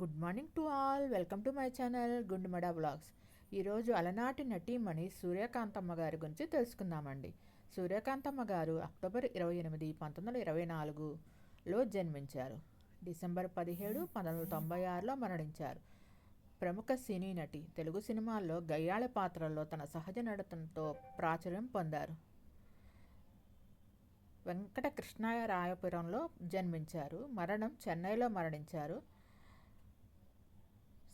Good morning to all. Welcome to my channel Gundumada blogs ఈరోజు అలనాటి నటీమణి సూర్యకాంతమ్మ గారి గురించి తెలుసుకుందామండి. సూర్యకాంతమ్మ గారు అక్టోబర్ ఇరవై ఎనిమిది పంతొమ్మిది వందల ఇరవై నాలుగులో జన్మించారు. డిసెంబర్ పదిహేడు పంతొమ్మిది వందల తొంభై ఆరులో మరణించారు. ప్రముఖ సినీ నటి తెలుగు సినిమాల్లో గయ్యాళ పాత్రల్లో తన సహజ నడతంతో ప్రాచుర్యం పొందారు. వెంకట కృష్ణాయ రాయపురంలో జన్మించారు. మరణం చెన్నైలో మరణించారు.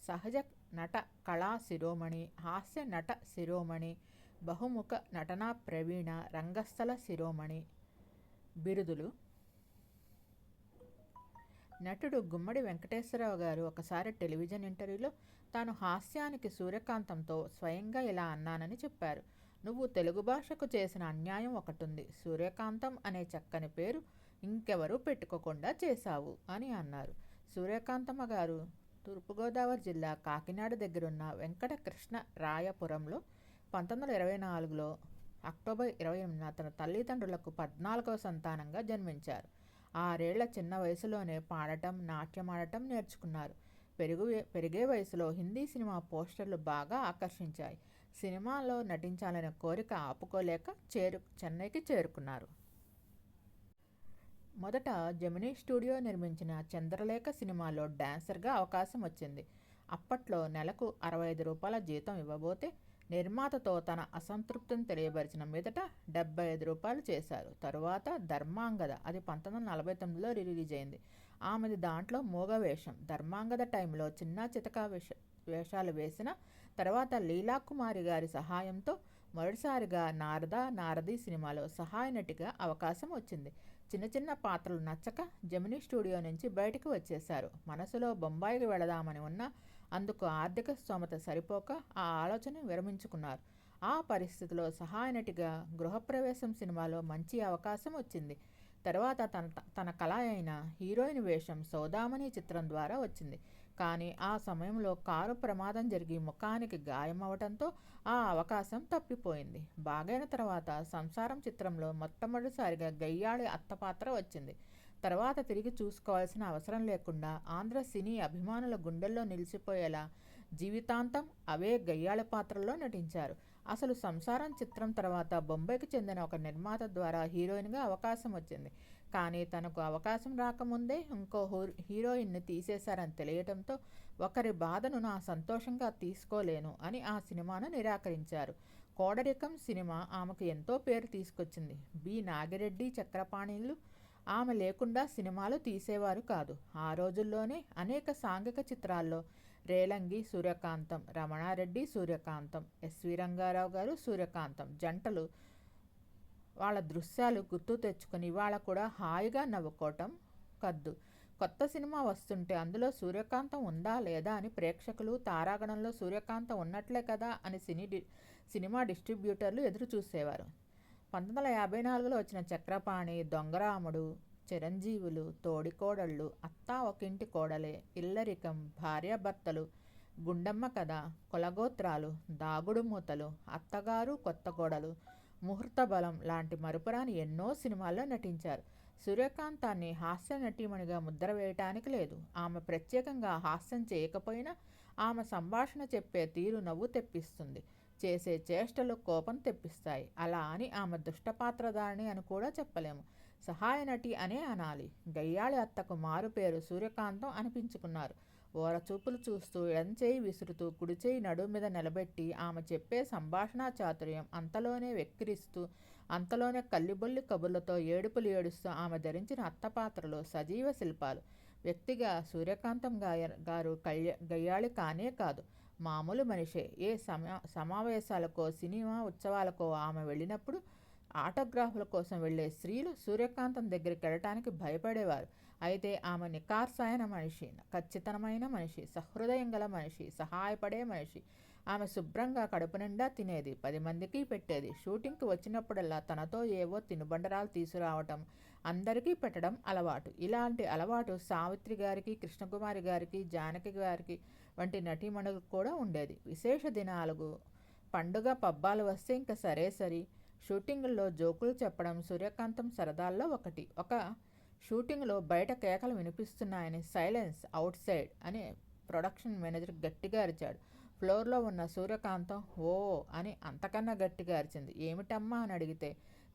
సహజ నట కళా శిరోమణి హాస్య నట శిరోమణి బహుముఖ నటనా ప్రవీణ రంగస్థల శిరోమణి. బిరుదులు. నటుడు గుమ్మడి వెంకటేశ్వరరావు గారు ఒకసారి టెలివిజన్ ఇంటర్వ్యూలో తాను హాస్యానికి సూర్యకాంతంతో స్వయంగా ఇలా అన్నానని చెప్పారు. నువ్వు తెలుగు భాషకు చేసిన అన్యాయం ఒకటుంది. సూర్యకాంతం అనే చక్కని పేరు ఇంకెవరూ పెట్టుకోకుండా చేశావు అని అన్నారు. సూర్యకాంతమ్మ గారు తూర్పుగోదావరి జిల్లా కాకినాడ దగ్గరున్న వెంకటకృష్ణ రాయపురంలో పంతొమ్మిది వందల ఇరవై నాలుగులో అక్టోబర్ ఇరవై ఎనిమిదిన తన తల్లిదండ్రులకు పద్నాలుగవ సంతానంగా జన్మించారు. ఆరేళ్ళ చిన్న వయసులోనే పాడటం నాట్యం ఆడటం నేర్చుకున్నారు. పెరుగు పెరిగే వయసులో హిందీ సినిమా పోస్టర్లు బాగా ఆకర్షించాయి. సినిమాలో నటించాలనే కోరిక ఆపుకోలేక చేరు చెన్నైకి చేరుకున్నారు. మొదట జమినీ స్టూడియో నిర్మించిన చంద్రలేఖ సినిమాలో డాన్సర్గా అవకాశం వచ్చింది. అప్పట్లో నెలకు అరవై ఐదు రూపాయల జీతం ఇవ్వబోతే నిర్మాతతో తన అసంతృప్తిని తెలియబరిచిన మీదట డెబ్బై ఐదు రూపాయలు చేశారు. తరువాత ధర్మాంగద అది పంతొమ్మిది వందల నలభై తొమ్మిదిలో రిలీజ్ అయింది. ఆమెది దాంట్లో మూగ వేషం ధర్మాంగద టైంలో చిన్న చితక వేష వేషాలు వేసిన తర్వాత లీలాకుమారి గారి సహాయంతో మొదటిసారిగా నారద నారది సినిమాలో సహాయ నటిగా అవకాశం వచ్చింది. చిన్న చిన్న పాత్రలు నచ్చక జమినీ స్టూడియో నుంచి బయటకు వచ్చేశారు. మనసులో బొంబాయికి వెళదామని ఉన్న అందుకు ఆర్థిక స్తోమత సరిపోక ఆ ఆలోచన విరమించుకున్నారు. ఆ పరిస్థితిలో సహాయనటిగా గృహప్రవేశం సినిమాలో మంచి అవకాశం వచ్చింది. తర్వాత తన తన కళ అయిన హీరోయిన్ వేషం సౌదామణి చిత్రం ద్వారా వచ్చింది. కానీ ఆ సమయంలో కారు ప్రమాదం జరిగి ముఖానికి గాయమవటంతో ఆ అవకాశం తప్పిపోయింది. బాగైన తర్వాత సంసారం చిత్రంలో మొట్టమొదటిసారిగా గయ్యాళి అత్తపాత్ర వచ్చింది. తర్వాత తిరిగి చూసుకోవాల్సిన అవసరం లేకుండా ఆంధ్ర సినీ అభిమానుల గుండెల్లో నిలిచిపోయేలా జీవితాంతం అవే గయ్యాళ పాత్రల్లో నటించారు. అసలు సంసారం చిత్రం తర్వాత బొంబాయికి చెందిన ఒక నిర్మాత ద్వారా హీరోయిన్గా అవకాశం వచ్చింది. కానీ తనకు అవకాశం రాకముందే ఇంకో హీరోయిన్ని తీసేశారని తెలియటంతో ఒకరి బాధను నా సంతోషంగా తీసుకోలేను అని ఆ సినిమాను నిరాకరించారు. కోడరికం సినిమా ఆమెకు ఎంతో పేరు తీసుకొచ్చింది. బి. నాగిరెడ్డి చక్రపాణిలు ఆమె లేకుండా సినిమాలు తీసేవారు కాదు. ఆ రోజుల్లోనే అనేక సాంఘిక చిత్రాల్లో రేలంగి సూర్యకాంతం రమణారెడ్డి సూర్యకాంతం ఎస్వి రంగారావు గారు సూర్యకాంతం జంటలు వాళ్ళ దృశ్యాలు గుర్తు తెచ్చుకొని ఇవాళ కూడా హాయిగా నవ్వుకోవటం కద్దు. కొత్త సినిమా వస్తుంటే అందులో సూర్యకాంతం ఉందా లేదా అని ప్రేక్షకులు తారాగణంలో సూర్యకాంతం ఉన్నట్లే కదా అని సినీ సినిమా డిస్ట్రిబ్యూటర్లు ఎదురు చూసేవారు. పంతొమ్మిది వందల యాభై నాలుగులో వచ్చిన చక్రపాణి దొంగరాముడు చిరంజీవులు తోడికోడళ్ళు అత్తా ఒకింటి కోడలే ఇల్లరికం భార్యాభర్తలు గుండమ్మ కథ కులగోత్రాలు దాగుడు మూతలు అత్తగారు కొత్త కోడలు ముహూర్త బలం లాంటి మరుపురాని ఎన్నో సినిమాల్లో నటించారు. సూర్యకాంతాన్ని హాస్య నటీమణిగా ముద్ర వేయటానికి లేదు. ఆమె ప్రత్యేకంగా హాస్యం చేయకపోయినా ఆమె సంభాషణ చెప్పే తీరు నవ్వు తెప్పిస్తుంది. చేసే చేష్టలు కోపం తెప్పిస్తాయి. అలా అని ఆమె దుష్టపాత్రధారిణి అని కూడా చెప్పలేము. సహాయ నటి అనే అనాలి. గయ్యాళి అత్తకు మారు పేరు సూర్యకాంతం అనిపించుకున్నారు. ఓరచూపులు చూస్తూ ఎడంచేయి విసురుతూ కుడిచేయి నడుము మీద నిలబెట్టి ఆమె చెప్పే సంభాషణా చాతుర్యం అంతలోనే వెక్కిరిస్తూ అంతలోనే కల్లిబొల్లి కబుర్లతో ఏడుపులు ఏడుస్తూ ఆమె ధరించిన అత్తపాత్రలు సజీవ శిల్పాలు. వ్యక్తిగా సూర్యకాంతం గాయ గారు కళ్య గయ్యాళి కానే కాదు మామూలు మనిషే. ఏ సమా సమావేశాలకో సినిమా ఉత్సవాలకో ఆమె వెళ్ళినప్పుడు ఆటోగ్రాఫ్ల కోసం వెళ్ళే స్త్రీలు సూర్యకాంతం దగ్గరికి వెళ్ళటానికి భయపడేవారు. అయితే ఆమె నికార్సైన మనిషి ఖచ్చితమైన మనిషి సహృదయం గల మనిషి సహాయపడే మనిషి. ఆమె శుభ్రంగా కడుపు నిండా తినేది పది మందికి పెట్టేది. షూటింగ్కి వచ్చినప్పుడల్లా తనతో ఏవో తినుబండరాలు తీసుకురావటం అందరికీ పెట్టడం అలవాటు. ఇలాంటి అలవాటు సావిత్రి గారికి కృష్ణకుమారి గారికి జానకి గారికి వంటి నటీమణులకు కూడా ఉండేది. విశేష దినాలకు పండుగ పబ్బాలు వస్తే ఇంకా సరే సరి. షూటింగ్లో జోకులు చెప్పడం సూర్యకాంతం సరదాల్లో ఒకటి. ఒక షూటింగ్లో బయట కేకలు వినిపిస్తున్నాయని సైలెన్స్ అవుట్ సైడ్ అని ప్రొడక్షన్ మేనేజర్ గట్టిగా అరిచాడు. ఫ్లోర్లో ఉన్న సూర్యకాంతం ఓ అని అంతకన్నా గట్టిగా అరిచింది. ఏమిటమ్మా అని అడిగితే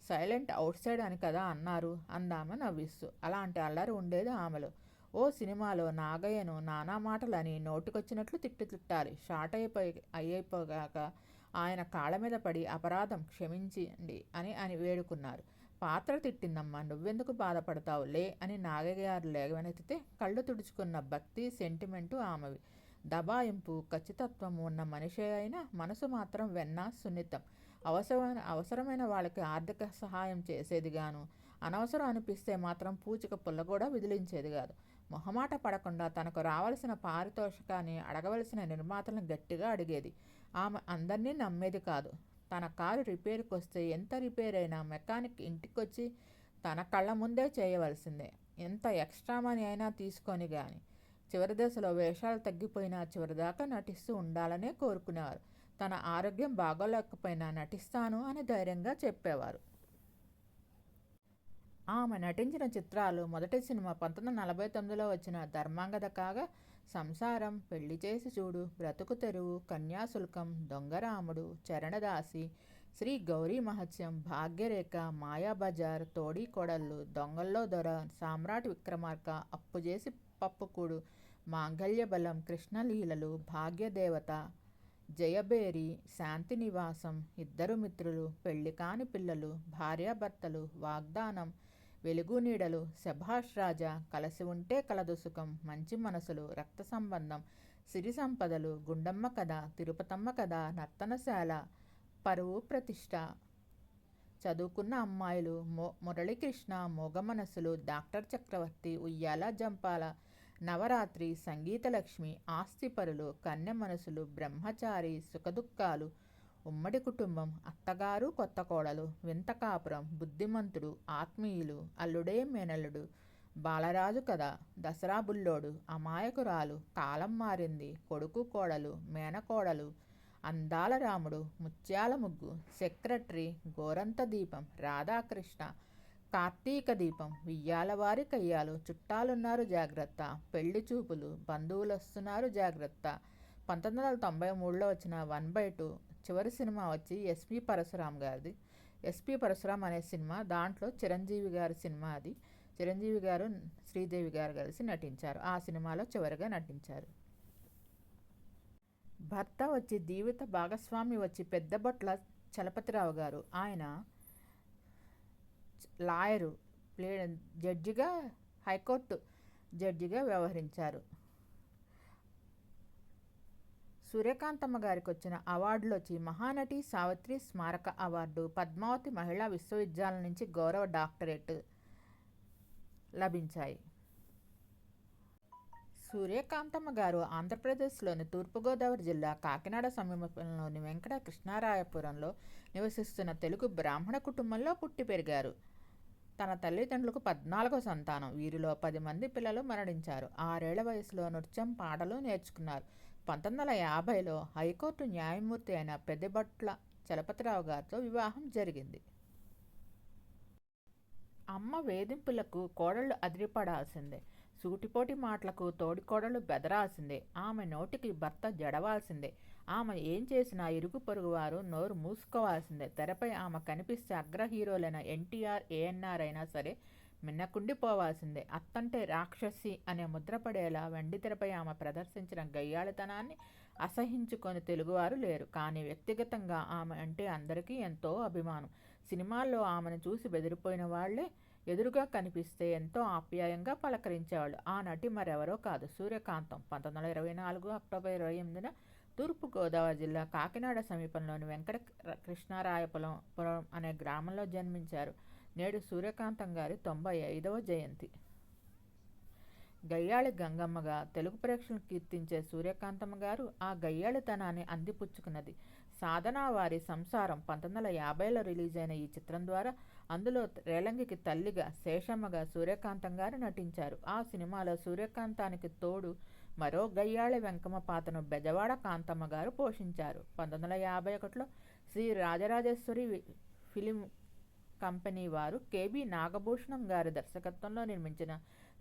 సైలెంట్ అవుట్ సైడ్ అని కదా అన్నారు. అందామె నవ్విస్తూ అలాంటి అల్లరి ఉండేది ఆమెలో. ఓ సినిమాలో నాగయ్యను నానా మాటలని నోటికొచ్చినట్లు తిట్టు తిట్టాలి. షార్ట్ అయిపోయి అయిపోగాక ఆయన కాళ్ళ మీద పడి అపరాధం క్షమించండి అని అని వేడుకున్నారు. పాత్ర తిట్టిందమ్మా నువ్వెందుకు బాధపడతావు లే అని నాగయ్య గారు లేవనెత్తితే కళ్ళు తుడుచుకున్న భక్తి సెంటిమెంటు ఆమెవి. దబాయింపు ఖచ్చితత్వం ఉన్న మనిషి అయినా మనసు మాత్రం వెన్న సున్నితం. అవసరమైన అవసరమైన వాళ్ళకి ఆర్థిక సహాయం చేసేది గాను అనవసరం అనిపిస్తే మాత్రం పూచిక పుల్ల కూడా విదిలించేది కాదు. మొహమాట పడకుండా తనకు రావలసిన పారితోషికాన్ని అడగవలసిన నిర్మాతలను గట్టిగా అడిగేది. ఆమె అందరినీ నమ్మేది కాదు. తన కారు రిపేర్కి వస్తే ఎంత రిపేర్ అయినా మెకానిక్ ఇంటికొచ్చి తన కళ్ళ ముందే చేయవలసిందే. ఎంత ఎక్స్ట్రా మనీ అయినా తీసుకొని కానీ చివరి దశలో వేషాలు తగ్గిపోయినా చివరిదాకా నటిస్తూ ఉండాలనే కోరుకునేవారు. తన ఆరోగ్యం బాగోలేకపోయినా నటిస్తాను అని ధైర్యంగా చెప్పేవారు. ఆమె నటించిన చిత్రాలు మొదటి సినిమా పంతొమ్మిది నలభై తొమ్మిదిలో వచ్చిన ధర్మాంగద కాగా సంసారం పెళ్ళి చేసి చూడు. బ్రతుకు తెరువు కన్యాశుల్కం దొంగరాముడు చరణదాసి శ్రీ గౌరీ మహత్యం భాగ్యరేఖ మాయాబజార్ తోడి కొడళ్ళు దొంగల్లో దొర సామ్రాట్ విక్రమార్క అప్పు చేసి పప్పుకూడు మాంగళ్య బలం కృష్ణలీలలు భాగ్యదేవత జయబేరి శాంతి నివాసం ఇద్దరు మిత్రులు పెళ్ళి కాని పిల్లలు భార్యాభర్తలు వాగ్దానం వెలుగు నీడలు శభాష్ రాజా కలసి ఉంటే కలదు సుఖం మంచి మనసులు రక్త సంబంధం సిరి సంపదలు గుండమ్మ కథ తిరుపతమ్మ కథ నర్తనశాల పరువు ప్రతిష్ట. చదువుకున్న అమ్మాయిలు మొ మురళీకృష్ణ మోగ మనసులు డాక్టర్ చక్రవర్తి ఉయ్యాల జంపాల నవరాత్రి సంగీతలక్ష్మి ఆస్తిపరులు కన్య మనసులు బ్రహ్మచారి సుఖదుఖాలు ఉమ్మడి కుటుంబం అత్తగారు కొత్త కోడలు వింత కాపురం బుద్ధిమంతుడు ఆత్మీయులు అల్లుడే మేనల్లుడు బాలరాజు కథ దసరా బుల్లోడు అమాయకురాలు కాలం మారింది కొడుకు కోడలు మేనకోడలు అందాల రాముడు ముత్యాల ముగ్గు సెక్రటరీ గోరంత దీపం రాధాకృష్ణ కార్తీక దీపం వియ్యాలవారి కయ్యాలు చుట్టాలున్నారు జాగ్రత్త పెళ్ళి చూపులు బంధువులు వస్తున్నారు జాగ్రత్త. పంతొమ్మిది వందల తొంభై మూడులో వచ్చిన వన్ బై టూ చివరి సినిమా వచ్చి ఎస్పి పరశురామ్ గారిది. ఎస్పి పరశురామ్ అనే సినిమా దాంట్లో చిరంజీవి గారి సినిమా అది. చిరంజీవి గారు శ్రీదేవి గారు కలిసి నటించారు. ఆ సినిమాలో చివరిగా నటించారు. భర్త వచ్చి జీవిత భాగస్వామి వచ్చి పెద్దబొట్ల చలపతిరావు గారు. ఆయన లాయరు ప్లే జడ్జిగా హైకోర్టు జడ్జిగా వ్యవహరించారు. సూర్యకాంతమ్మ గారికి వచ్చిన అవార్డులు వచ్చి మహానటి సావిత్రి స్మారక అవార్డు పద్మావతి మహిళా విశ్వవిద్యాలయం నుంచి గౌరవ డాక్టరేట్ లభించాయి. సూర్యకాంతమ్మ గారు ఆంధ్రప్రదేశ్లోని తూర్పుగోదావరి జిల్లా కాకినాడ సమీపంలోని వెంకట కృష్ణారాయపురంలో నివసిస్తున్న తెలుగు బ్రాహ్మణ కుటుంబంలో పుట్టి పెరిగారు. తన తల్లిదండ్రులకు పద్నాలుగో సంతానం. వీరిలో పది మంది పిల్లలు మరణించారు. ఆరేళ్ళ వయసులో నృత్యం పాటలు నేర్చుకున్నారు. పంతొమ్మిది వందల యాభైలో హైకోర్టు న్యాయమూర్తి అయిన పెద్దబట్ల చలపతిరావు గారితో వివాహం జరిగింది. అమ్మ వేధింపులకు కోడళ్ళు అదిరిపడాల్సిందే. సూటిపోటి మాటలకు తోడికోడలు బెదరాల్సిందే. ఆమె నోటికి భర్త జడవాల్సిందే. ఆమె ఏం చేసినా ఇరుగు పొరుగు వారు నోరు మూసుకోవాల్సిందే. తెరపై ఆమె కనిపిస్తే అగ్ర హీరోలైన ఎన్టీఆర్ ఏఎన్ఆర్ అయినా సరే మిన్నకుండిపోవాల్సిందే అత్తంటే రాక్షసి అనే ముద్రపడేలా వెండితెరపై ఆమె ప్రదర్శించిన గయ్యాళితనాన్ని అసహించుకొని తెలుగువారు లేరు. కానీ వ్యక్తిగతంగా ఆమె అంటే అందరికీ ఎంతో అభిమానం. సినిమాల్లో ఆమెను చూసి బెదిరిపోయిన వాళ్ళే ఎదురుగా కనిపిస్తే ఎంతో ఆప్యాయంగా పలకరించేవాళ్ళు. ఆ నటి మరెవరో కాదు. సూర్యకాంతం పంతొమ్మిది వందల ఇరవై నాలుగు అక్టోబర్ ఇరవై ఎనిమిదిన తూర్పుగోదావరి జిల్లా కాకినాడ సమీపంలోని వెంకట కృష్ణారాయపురం పురం అనే గ్రామంలో జన్మించారు. నేడు సూర్యకాంతం గారి తొంభై ఐదవ జయంతి. గయ్యాళి గంగమ్మగా తెలుగు ప్రేక్షకులు కీర్తించే సూర్యకాంతమ్మ గారు ఆ గయ్యాళితనాన్ని అందిపుచ్చుకున్నది. సాధన వారి సంసారం పంతొమ్మిది వందల యాభైలో రిలీజ్ అయిన ఈ చిత్రం ద్వారా అందులో రేలంగికి తల్లిగా శేషమ్మగా సూర్యకాంతం గారు నటించారు. ఆ సినిమాలో సూర్యకాంతానికి తోడు మరో గయ్యాళి వెంకమ్మ పాత్రను బెజవాడ కాంతమ్మ గారు పోషించారు. పంతొమ్మిది వందల యాభై ఒకటిలో శ్రీ రాజరాజేశ్వరి ఫిలిం కంపెనీ వారు కేబి నాగభూషణం గారి దర్శకత్వంలో నిర్మించిన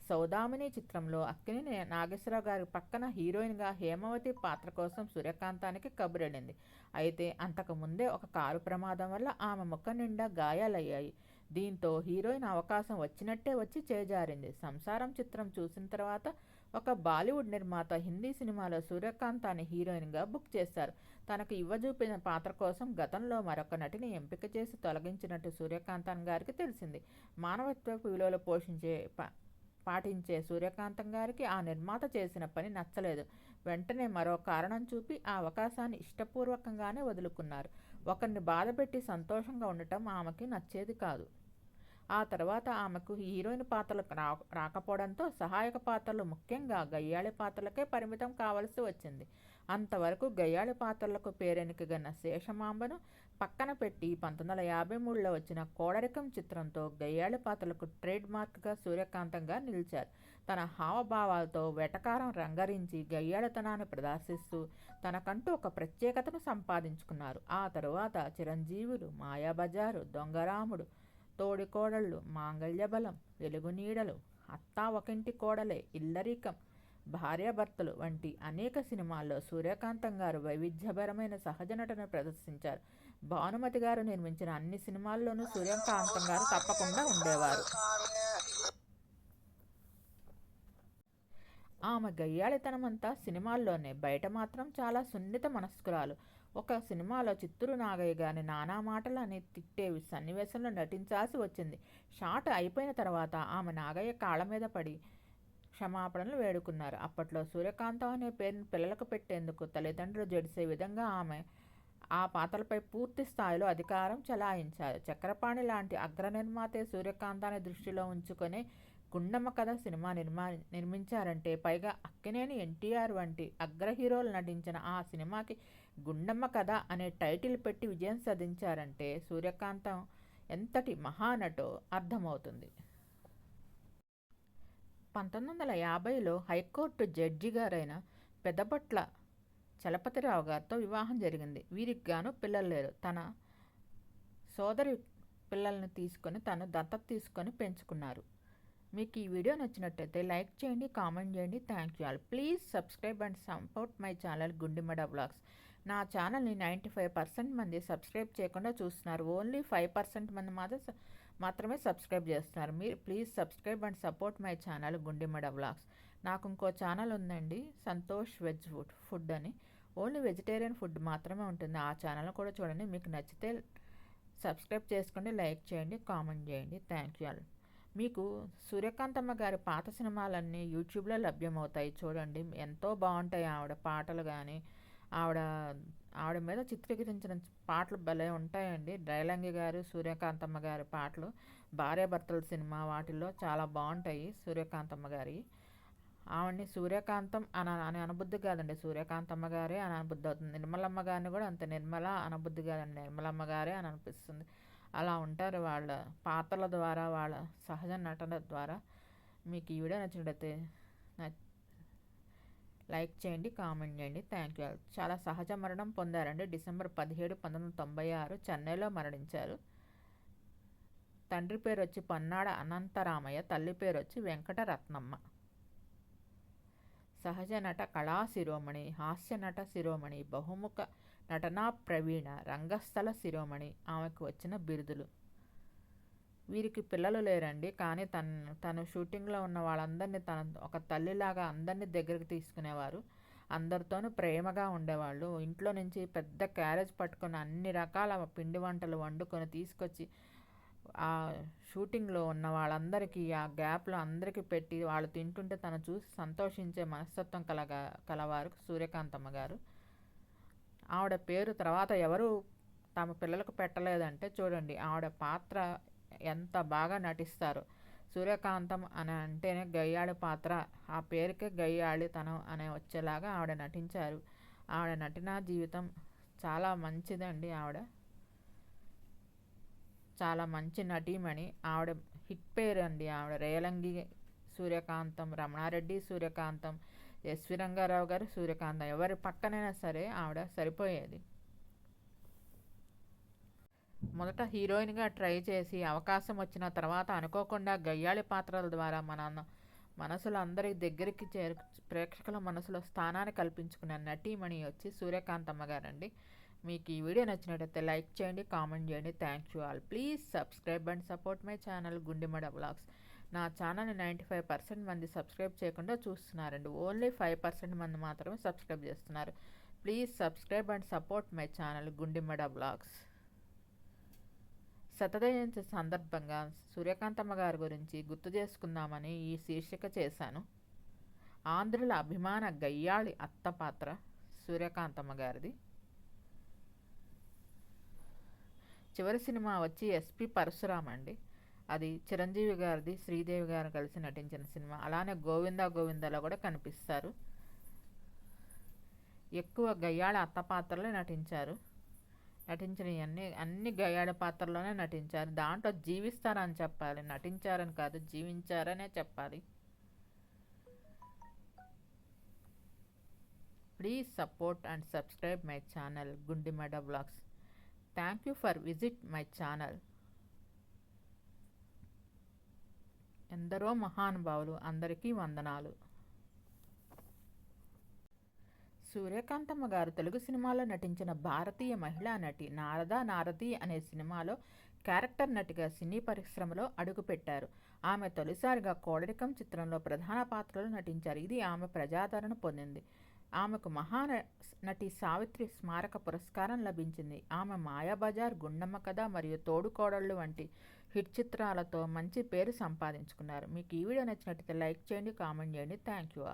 సౌదామిని చిత్రంలో అక్కినేని నాగేశ్వరరావు గారి పక్కన హీరోయిన్గా హేమవతి పాత్ర కోసం సూర్యకాంతానికి కబురెళ్ళింది. అయితే అంతకు ముందే ఒక కారు ప్రమాదం వల్ల ఆమె ముఖం నిండా గాయాలయ్యాయి. దీంతో హీరోయిన్ అవకాశం వచ్చినట్టే వచ్చి చేజారింది. సంసారం చిత్రం చూసిన తర్వాత ఒక బాలీవుడ్ నిర్మాత హిందీ సినిమాలో సూర్యకాంతాన్ని హీరోయిన్గా బుక్ చేశారు. తనకు ఇవ్వజూపిన పాత్ర కోసం గతంలో మరొక నటిని ఎంపిక చేసి తొలగించినట్టు సూర్యకాంతం గారికి తెలిసింది. మానవత్వపు విలువలు పోషించే పాటించే సూర్యకాంతం గారికి ఆ నిర్మాత చేసిన పని నచ్చలేదు. వెంటనే మరో కారణం చూపి ఆ అవకాశాన్ని ఇష్టపూర్వకంగానే వదులుకున్నారు. ఒకరిని బాధపెట్టి సంతోషంగా ఉండటం ఆమెకి నచ్చేది కాదు. ఆ తర్వాత ఆమెకు హీరోయిన్ పాత్రలకు రా రాకపోవడంతో సహాయక పాత్రలు ముఖ్యంగా గయ్యాళి పాత్రలకే పరిమితం కావలసి వచ్చింది. అంతవరకు గయ్యాళి పాత్రలకు పేరెనికగన్న శేషమాంబను పక్కన పెట్టి పంతొమ్మిది వందల యాభై మూడులో వచ్చిన కోడరికం చిత్రంతో గయ్యాళి పాత్రలకు ట్రేడ్ మార్క్గా సూర్యకాంతంగా నిలిచారు. తన హావభావాలతో వెటకారం రంగరించి గయ్యాళతనాన్ని ప్రదర్శిస్తూ తనకంటూ ఒక ప్రత్యేకతను సంపాదించుకున్నారు. ఆ తరువాత చిరంజీవులు మాయాబజారు దొంగరాముడు తోడికోడళ్ళు మాంగళ్యబలం వెలుగునీడలు అత్తా ఒకంటి కోడలే ఇల్లరికం భార్యాభర్తలు వంటి అనేక సినిమాల్లో సూర్యకాంతం గారు వైవిధ్యభరమైన సహజ నటన ప్రదర్శించారు. భానుమతి గారు నిర్మించిన అన్ని సినిమాల్లోనూ సూర్యకాంతం గారు తప్పకుండా ఉండేవారు. ఆమె గయ్యాళితనమంతా సినిమాల్లోనే. బయట మాత్రం చాలా సున్నిత మనస్కురాలు. ఒక సినిమాలో చిత్తూరు నాగయ్య గారిని నానా మాటలు అని తిట్టే సన్నివేశంలో నటించాల్సి వచ్చింది. షాట్ అయిపోయిన తర్వాత ఆమె నాగయ్య కాళ్ళ మీద పడి క్షమాపణలు వేడుకున్నారు. అప్పట్లో సూర్యకాంతం అనే పేరును పిల్లలకు పెట్టేందుకు తల్లిదండ్రులు జడిసే విధంగా ఆమె ఆ పాత్రలపై పూర్తి స్థాయిలో అధికారం చలాయించారు. చక్రపాణి లాంటి అగ్ర నిర్మాతే సూర్యకాంతాన్ని దృష్టిలో ఉంచుకొని గుండమ్మ కథ సినిమా నిర్మా నిర్మించారంటే పైగా అక్కినేని ఎన్టీఆర్ వంటి అగ్ర హీరోలు నటించిన ఆ సినిమాకి గుండమ్మ కథ అనే టైటిల్ పెట్టి విజయం సాధించారంటే సూర్యకాంతం ఎంతటి మహానటో అర్థమవుతుంది. పంతొమ్మిది వందల యాభైలో హైకోర్టు జడ్జి గారైన పెద్దపట్ల చలపతిరావు గారితో వివాహం జరిగింది. వీరికి గాను పిల్లలు లేరు. తన సోదరి పిల్లల్ని తీసుకొని తను దత్తత తీసుకొని పెంచుకున్నారు. మీకు ఈ వీడియో నచ్చినట్టయితే లైక్ చేయండి కామెంట్ చేయండి. Thank you all please subscribe and support my channel Gundimada blogs నా ఛానల్ని నైంటీ ఫైవ్ పర్సెంట్ మంది సబ్స్క్రైబ్ చేయకుండా చూస్తున్నారు. ఓన్లీ ఫైవ్ పర్సెంట్ మంది మాత్రం మాత్రమే సబ్స్క్రైబ్ చేస్తున్నారు. మీరు please subscribe and support my channel Gundimada blogs నాకు ఇంకో ఛానల్ ఉందండి సంతోష్ వెజ్ ఫుడ్ ఫుడ్ అని. ఓన్లీ వెజిటేరియన్ ఫుడ్ మాత్రమే ఉంటుంది. ఆ ఛానల్ కూడా చూడండి. మీకు నచ్చితే సబ్స్క్రైబ్ చేసుకోండి లైక్ చేయండి కామెంట్ చేయండి. థ్యాంక్ యూ ఆల్ మీకు సూర్యకాంతమ్మ గారి పాత సినిమాలన్నీ యూట్యూబ్లో లభ్యమవుతాయి చూడండి. ఎంతో బాగుంటాయి ఆవిడ పాటలు కానీ ఆవిడ ఆవిడ మీద చిత్రీకరించిన పాటలు భలే ఉంటాయండి. డ్రైలంగి గారు సూర్యకాంతమ్మ గారి పాటలు భార్యాభర్తల సినిమా వాటిల్లో చాలా బాగుంటాయి సూర్యకాంతమ్మ గారి. ఆవిడని సూర్యకాంతం అని అని అనబుద్ధి కాదండి. సూర్యకాంతమ్మ గారే అని అనబుద్ధి అవుతుంది. నిర్మలమ్మ గారిని కూడా అంత నిర్మల అనబుద్ధి కాదండి. నిర్మలమ్మ గారే అని అనిపిస్తుంది. అలా ఉంటారు వాళ్ళ పాత్రల ద్వారా వాళ్ళ సహజ నటన ద్వారా. మీకు ఈ వీడియో నచ్చినట్టయితే లైక్ చేయండి కామెంట్ చేయండి. Thank you. చాలా సహజ మరణం పొందారండి. డిసెంబర్ పదిహేడు పంతొమ్మిది తొంభై ఆరు చెన్నైలో మరణించారు. తండ్రి పేరు వచ్చి పన్నాడ అనంతరామయ్య తల్లి పేరు వచ్చి వెంకటరత్నమ్మ. సహజ నట కళా శిరోమణి హాస్య నట శిరోమణి బహుముఖ నటనా ప్రవీణ రంగస్థల శిరోమణి ఆమెకు వచ్చిన బిరుదులు. వీరికి పిల్లలు లేరండి. కానీ తను తను షూటింగ్లో ఉన్న వాళ్ళందరినీ తన ఒక తల్లిలాగా అందరినీ దగ్గరికి తీసుకునేవారు. అందరితోనూ ప్రేమగా ఉండేవాళ్ళు. ఇంట్లో నుంచి పెద్ద క్యారేజ్ పట్టుకొని అన్ని రకాల పిండి వంటలు వండుకొని తీసుకొచ్చి ఆ షూటింగ్లో ఉన్న వాళ్ళందరికీ ఆ గ్యాప్లో అందరికీ పెట్టి వాళ్ళు తింటుంటే తను చూసి సంతోషించే మనస్తత్వం కలగా కలవారు సూర్యకాంతమ్మ గారు. ఆవిడ పేరు తర్వాత ఎవరు తమ పిల్లలకు పెట్టలేదంటే చూడండి ఆవిడ పాత్ర ఎంత బాగా నటిస్తారు. సూర్యకాంతం అని అంటేనే గయ్యాళి పాత్ర. ఆ పేరుకే గయ్యాళితనం అనే వచ్చేలాగా ఆవిడ నటించారు. ఆవిడ నటనా జీవితం చాలా మంచిదండి ఆవిడ. చాలా మంచి నటీమణి. ఆవిడ హిట్ పేరు అండి ఆవిడ. రేలంగి సూర్యకాంతం రమణారెడ్డి సూర్యకాంతం ఎస్వి రంగారావు గారు సూర్యకాంత ఎవరి పక్కనైనా సరే ఆవిడ సరిపోయేది. మొదట హీరోయిన్గా ట్రై చేసి అవకాశం వచ్చిన తర్వాత అనుకోకుండా గయ్యాళి పాత్రల ద్వారా మన మనసులందరి దగ్గరికి చేరు ప్రేక్షకుల మనసులో స్థానాన్ని కల్పించుకున్న నటీమణి వచ్చి సూర్యకాంతమ్మ గారండి. మీకు ఈ వీడియో నచ్చినట్టయితే లైక్ చేయండి కామెంట్ చేయండి. Thank you all. Please subscribe and support my channel Gundemada blogs. నా ఛానల్ని నైంటీ ఫైవ్ పర్సెంట్ మంది సబ్స్క్రైబ్ చేయకుండా చూస్తున్నారండి. ఓన్లీ ఫైవ్ పర్సెంట్ మంది మాత్రమే సబ్స్క్రైబ్ చేస్తున్నారు. Please subscribe and support my channel Gundemada blogs. శతజయంతి సందర్భంగా సూర్యకాంతమ్మ గారి గురించి గుర్తు చేసుకుందామని ఈ శీర్షిక చేశాను. ఆంధ్రుల అభిమాన గయ్యాళి అత్త పాత్ర సూర్యకాంతమ్మ గారిది. చివరి సినిమా వచ్చి ఎస్పి పరశురామ్ అండి అది చిరంజీవి గారిది శ్రీదేవి గారు కలిసి నటించిన సినిమా. అలానే గోవింద గోవిందలో కూడా కనిపిస్తారు. ఎక్కువ గయ్యాళ అత్త పాత్రలో నటించారు. నటించిన అన్ని అన్ని గయ్యాళ పాత్రలోనే నటించారు. దాంట్లో జీవిస్తారని చెప్పాలి. నటించారని కాదు జీవించారనే చెప్పాలి. Please support and subscribe my channel Gundimeda blogs thank you for visit my channel ఎందరో మహానుభావులు అందరికీ వందనాలు. సూర్యకాంతమ్మ గారు తెలుగు సినిమాలో నటించిన భారతీయ మహిళా నటి నారదా నారది అనే సినిమాలో క్యారెక్టర్ నటిగా సినీ పరిశ్రమలో అడుగుపెట్టారు. ఆమె తొలిసారిగా కోడరికం చిత్రంలో ప్రధాన పాత్రలో నటించారు. ఇది ఆమె ప్రజాదరణ పొందింది. ఆమెకు మహా నటి సావిత్రి స్మారక పురస్కారం లభించింది. ఆమె మాయాబజార్ గుండమ్మ కథ మరియు తోడుకోడళ్ళు వంటి హిట్ చిత్రాలతో మంచి పేరు సంపాదించుకున్నారు. మీకు ఈ వీడియో నచ్చినట్లయితే లైక్ చేయండి కామెంట్ చేయండి. Thank you